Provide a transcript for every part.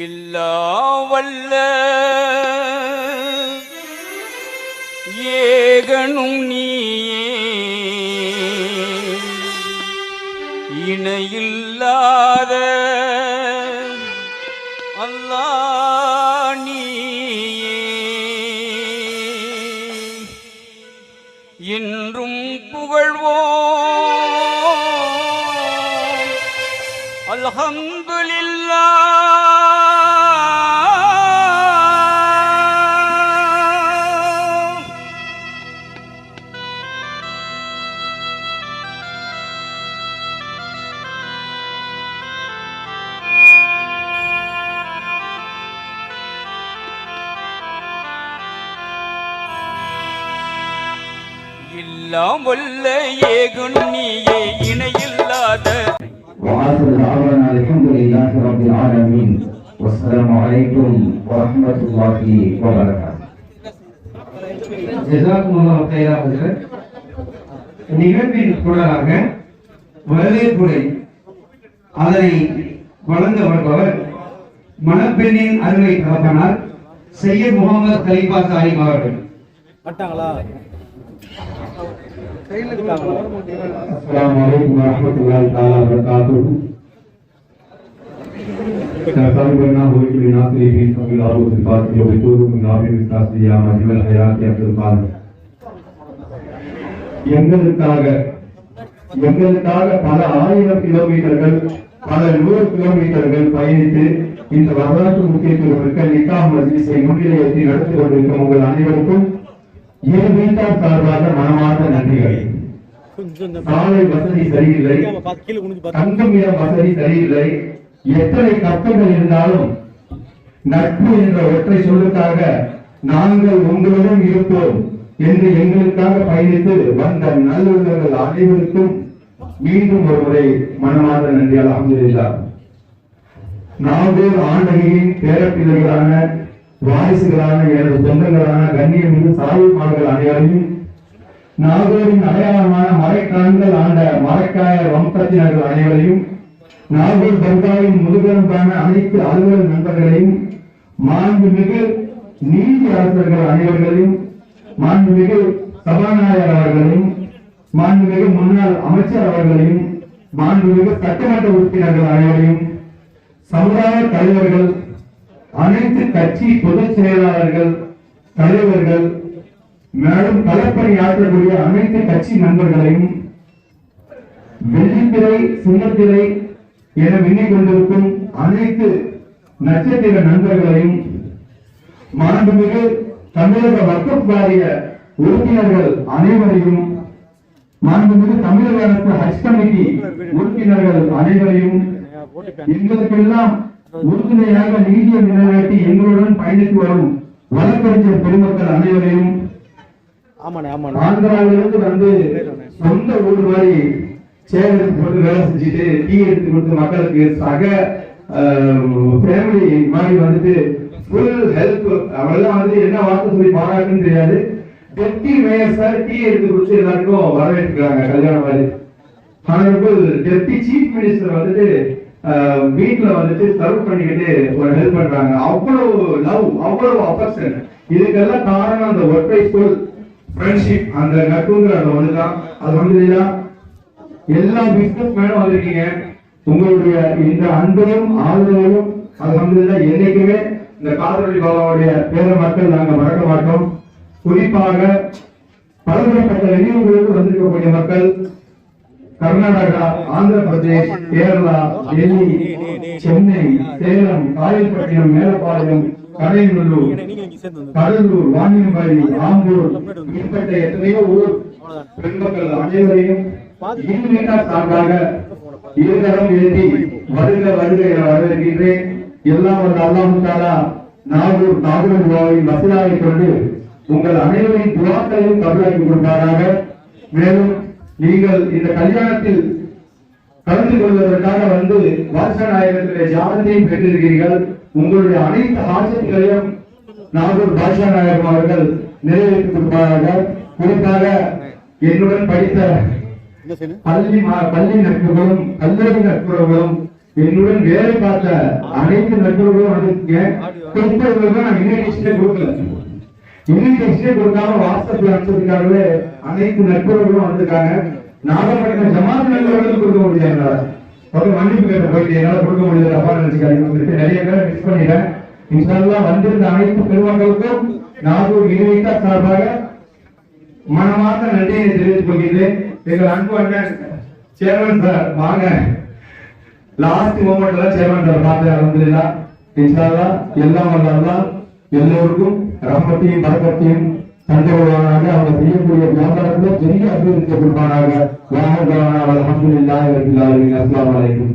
இல்லாவல்ல. ஏகனும் நீயே. இணையில்லாத அல்லா நீயே. என்றும் புகழ்வோ அல்ஹம்துலில்லாஹ் எல்லாம் வல்ல ஏகுன் நீயே இணையில்லாத وآخر دعوانا الحمد لله رب العالمين والسلام عليكم ورحمة الله وبركاته ஜெசாக்குமுல்லாஹ் கைரா ஹஜரத் நிகழ்வின் தொடராக வரவேற்புரை அதனை வழங்க வருபவர் மணப்பெண்ணின் அருமை தகப்பனார் சையத் முகமது கலீஃபா சாஹிப் அவர்கள் السلام عليكم ورحمة الله تعالى وبركاته سنتابعنا هو كل ناصر في سبيل الله الفاتح وبطول من نابل الناصر يا مجمع الحياة يا عبد القادر எங்களுக்காக எங்களுக்காக பல ஆயிரம் கிலோமீட்டர்கள் பல நூறு கிலோமீட்டர்கள் பயணித்து இந்த வரலாற்று முக்கியத்துவமிக்க நிக்கா மஜ்லிஸை முன்னிலையத்தில் நடத்தி கொண்டிருக்கும் உங்கள் அனைவருக்கும் என் வீட்டார் சார்பாக மனமார்ந்த நன்றிகளை. சாலை வசதி சரியில்லை. தங்கும் இடம் வசதி சரியில்லை. எத்தனை கப்பல்கள் இருந்தாலும் நட்பு என்ற ஒற்றை சொல்லுக்காக நாங்கள் உங்களுடன் இருப்போம் என்று எங்களுக்காக பயணித்து வந்த நல்லுள்ளங்கள் அனைவருக்கும் மீண்டும் ஒரு முறை மனமார்ந்த நன்றியால் அமைந்திருந்தார் நாகூர் ஆண்டகையின் பேரப்பிள்ளைகளான வாரிசுகளான எனது சொந்தங்களான கண்ணியமிகு மாடுகள் அனைவரையும் நாகூரின் அடையாளமான மறைக்கான்கள் ஆண்ட மறைக்காயர் வம்சத்தினர்கள் அனைவரையும் நாகூர் தர்காவின் முதுகெலும்பான அனைத்து அலுவலர் நண்பர்களையும் மாண்புமிகு நீதி அரசர்கள் அனைவர்களையும் மாண்புமிகு சபாநாயகர் அவர்களையும் மாண்புமிகு முன்னாள் அமைச்சர் அவர்களையும் மாண்புமிகு சட்டமன்ற உறுப்பினர்கள் அனைவரையும் சமுதாய தலைவர்கள் அனைத்து கட்சி பொதுச் செயலாளர்கள் தலைவர்கள் மேலும் களப்பணியாற்றக்கூடிய அனைத்து கட்சி நண்பர்களையும் வெள்ளித்திரை சின்னத்திரை என எண்ணிக் கொண்டிருக்கும் அனைத்து நட்சத்திர நண்பர்களையும் மாண்புமிகு தமிழக வக்கப் வாரிய உறுப்பினர்கள் அனைவரையும் மாண்புமிகு தமிழக அரசு ஹஜ் கமிட்டி உறுப்பினர்கள் அனைவரையும் எங்களுக்கெல்லாம் உறுதுணையாக நீதியை நிறைவேற்றி எங்களுடன் பயணித்து வரும் வழக்கறிஞர் பெருமக்கள் அனைவரையும் ஆந்திராவிலிருந்து வந்து சொந்த ஊர் மாதிரி சேர் எடுத்து வேலை செஞ்சுட்டு டீ எடுத்து கொடுத்து மக்களுக்கு சக ஃபேமிலி மாதிரி வந்துட்டு ஃபுல் ஹெல்ப் அவெல்லாம் வந்து என்ன வார்த்தை சொல்லி பாராட்டுன்னு தெரியாது. டெப்டி மேயர் சார் டீ எடுத்து கொடுத்து எல்லாருக்கும் வரவேற்றுக்கிறாங்க கல்யாணம் மாதிரி. ஹானரபிள் டெப்டி சீஃப் மினிஸ்டர் வந்துட்டு வீட்டுல வீட்ல வந்துட்டு சர்வ் பண்ணிக்கிட்டு ஒரு ஹெல்ப் பண்றாங்க. அவ்வளவு லவ் அவ்வளவு அஃபெக்ஷன் இதுக்கெல்லாம் காரணம் அந்த ஒற்றை சொல் ஃப்ரெண்ட்ஷிப் அந்த நட்புங்கிற அந்த ஒண்ணுதான். அது வந்து எல்லா பிசினஸ் மேனும் வந்திருக்கீங்க. உங்களுடைய இந்த அன்பையும் ஆதரவையும் அது வந்து என்னைக்குமே இந்த காதலி பாபாவுடைய பேர மக்கள் நாங்க மறக்க மாட்டோம். குறிப்பாக பலதரப்பட்ட வெளியூர்களுக்கு வந்திருக்கக்கூடிய மக்கள் கர்நாடகா ஆந்திர பிரதேஷ் கேரளா டெல்லி சென்னை சேலம் காயல்பட்டினம் மேலப்பாளையம் கடையநல்லூர் கடலூர் வாணியம்பாடி ஆம்பூர் இப்பட்ட எத்தனையோ ஊர் பெண்மக்கள் அனைவரையும் சார்பாக இருதரம் எழுதி வருக வருக என வரவேற்கின்றேன். எல்லாம் வந்த அல்லாஹு நாகூர் நாகூர் துவாவின் வசதியாக கொண்டு உங்கள் அனைவரின் துவாக்களையும் கபலாக்கி கொடுப்பாராக. மேலும் நீங்கள் இந்த கல்யாணத்தில் கலந்து கொள்வதற்காக வந்து வாசநாயகத்திலே ஜாதத்தையும் பெற்றிருக்கிறீர்கள். உங்களுடைய அனைத்து ஆசைகளையும் நாகூர் பாஷா நாயகம் அவர்கள் நிறைவேற்றி கொடுப்பார்கள். குறிப்பாக என்னுடன் படித்த பள்ளி மா- பள்ளி நட்புகளும் கல்லூரி நட்புறவுகளும் என்னுடன் வேலை பார்த்த அனைத்து நண்பர்களும் வந்திருக்கீங்க கொடுத்தவர்களுக்கு நான் இன்விடேஷனே கொடுக்கல. இன்விடேஷனே கொடுக்காம வாட்ஸ்அப்ல அனுப்பிச்சதுக்காகவே அனைத்து நண்பர்களும் வந்திருக்காங்க. நாகப்பட்டினம் ஜமாத் நண்பர்களுக்கு கொடுக்க முடியாது ஓகே மன்னிப்பு கேட்ட போயிட்டு என்னால கொடுக்க முடியாது அப்பா நினைச்சுக்காதீங்க. நிறைய பேரை மிஸ் பண்ணிட்டேன். இன்ஷால்லா வந்திருந்த அனைத்து பெருமக்களுக்கும் நாகூர் இணையத்தா சார்பாக மனமார்ந்த நன்றியை தெரிவித்துக் கொள்கிறேன் எங்கள் அன்பு அண்ணன் சேர்மன் சார் வாங்க. லாஸ்ட் மூமெண்ட்ல சேர்மன் சார் பார்த்து அலமதுல்லா. இன்ஷால்லா எல்லாம் வல்ல எல்லோருக்கும் ரஹமத்தையும் பரக்கத்தையும் தந்து கொள்வானாக அவங்க செய்யக்கூடிய வியாபாரத்துல பெரிய அபிவிருத்தி கொடுப்பானாக. வாஹர்தானா அல்ஹம்துலில்லாஹி ரபில் ஆலமீன் அஸ்ஸலாமு அலைக்கும்.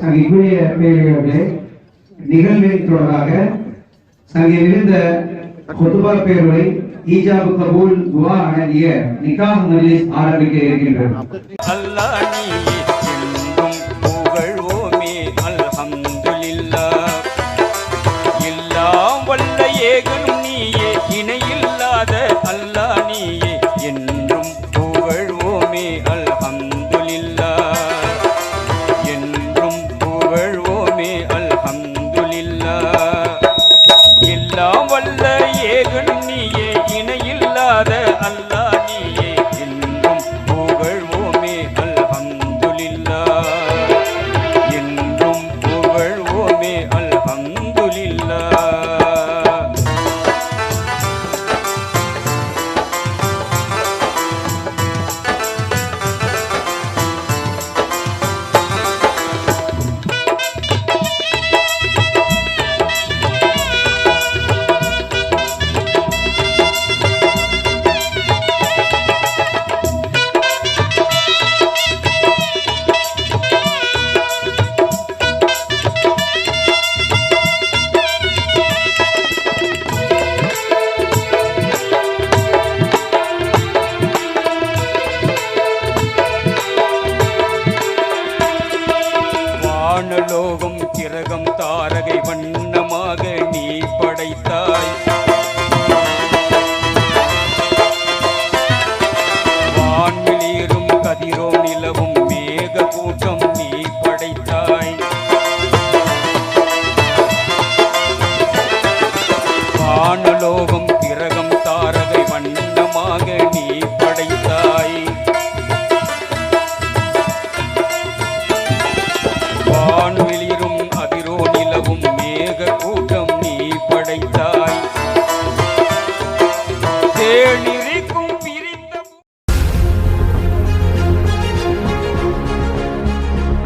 சங்கிக்குரிய பேரவர்களே நிகழ்வின் தொடராக சங்கே இருந்த கொத்துபா பேர்வை ஈஜாபு கபூல் துவா அடங்கிய நிகாஹ் மஜ்லிஸ் ஆரம்பிக்க இருக்கின்றது.